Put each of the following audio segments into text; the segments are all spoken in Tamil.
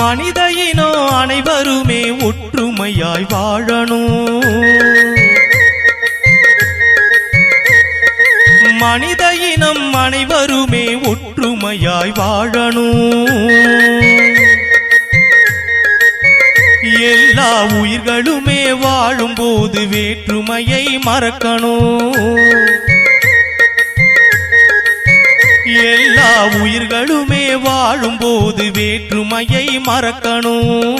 மனித இனம் அனைவருமே ஒற்றுமையாய் வாழணும். மனித இனம் அனைவருமே ஒற்றுமையாய் வாழணும். எல்லா உயிர்களுமே வாழும்போது வேற்றுமையை மறக்கணும். எல்லா உயிர்களுமே வாழும்போது வேற்றுமையை மறக்கணும்.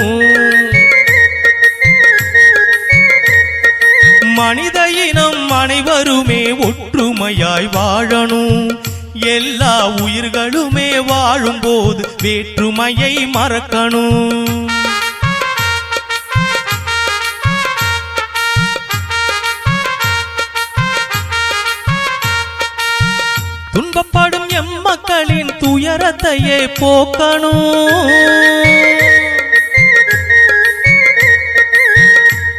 மனித இனம் அனைவருமே ஒற்றுமையாய் வாழணும். எல்லா உயிர்களுமே வாழும்போது வேற்றுமையை மறக்கணும். துன்பப்படும் எம்மக்களின் துயரத்தையே போக்கணும்.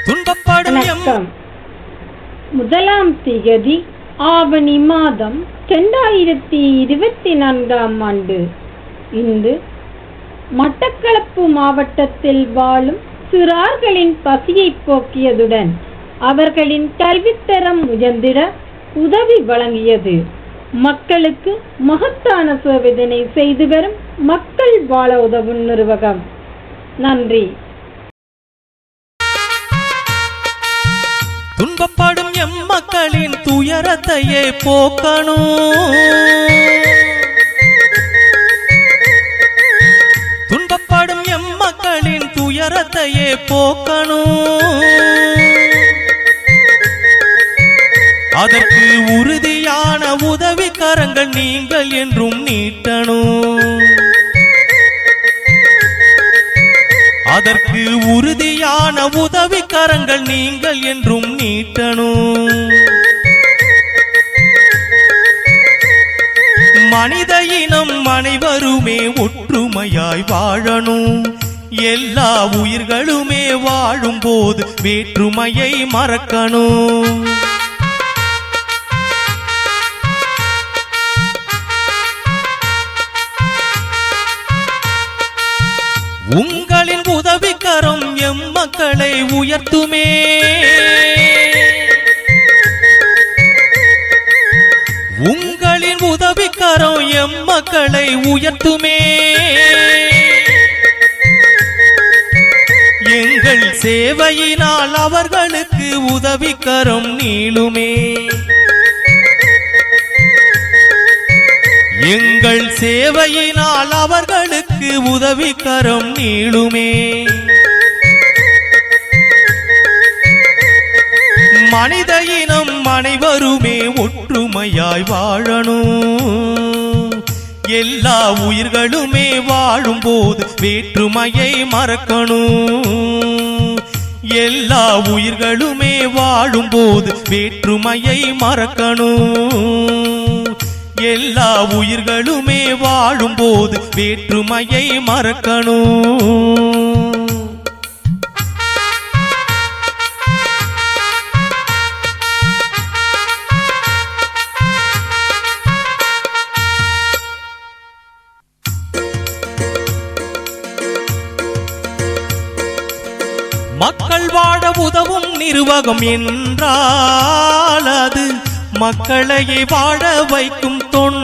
துன்பப்படும் எம் முதலாம் திகதி ஆவணி மாதம் இரண்டாயிரத்தி இருபத்தி நான்காம் ஆண்டு. இன்று மட்டக்களப்பு மாவட்டத்தில் வாழும் சிறார்களின் பசியை போக்கியதுடன் அவர்களின் கல்வித்தரம் உயர்ந்திட உதவி வழங்கியது. மக்களுக்கு மகத்தான சேவைதனை செய்து வரும் மக்கள் வாழ உதவும் நிறுவகம் நன்றி. துன்பப்படும் எம் மக்களின் துயரத்தையே போக்கணும். துன்பப்படும் எம் மக்களின் துயரத்தையே போக்கணும். அதற்கு உறுதியான உதவி கரங்கள் நீங்கள் என்றும் நீட்டணும். அதற்கு உறுதியான உதவி கரங்கள் நீங்கள் என்றும் நீட்டணும். மனித இனம் அனைவருமே ஒற்றுமையாய் வாழணும். எல்லா உயிர்களுமே வாழும்போது வேற்றுமையை மறக்கணும். மக்களின் உதவிக்கரம் எம் மக்களை உயர்த்துமே. உங்களின் உதவிக்கரம் எம் மக்களை உயர்த்துமே. எங்கள் சேவையினால் அவர்களுக்கு உதவிக்கரம் நீளுமே. எங்கள் சேவையினால் அவர்களுக்கு உதவிக்கரம் நீளுமே. மனித இனம் அனைவருமே ஒற்றுமையாய் வாழணும். எல்லா உயிர்களுமே வாழும்போது வேற்றுமையை மறக்கணும். எல்லா உயிர்களுமே வாழும்போது வேற்றுமையை மறக்கணும். எல்லா உயிர்களுமே வாழும்போது வேற்றுமையை மறக்கணும். மக்கள் வாழ உதவும் நிர்வாகம் என்றால் அது மக்களையே வாழ வைக்கும் தொன்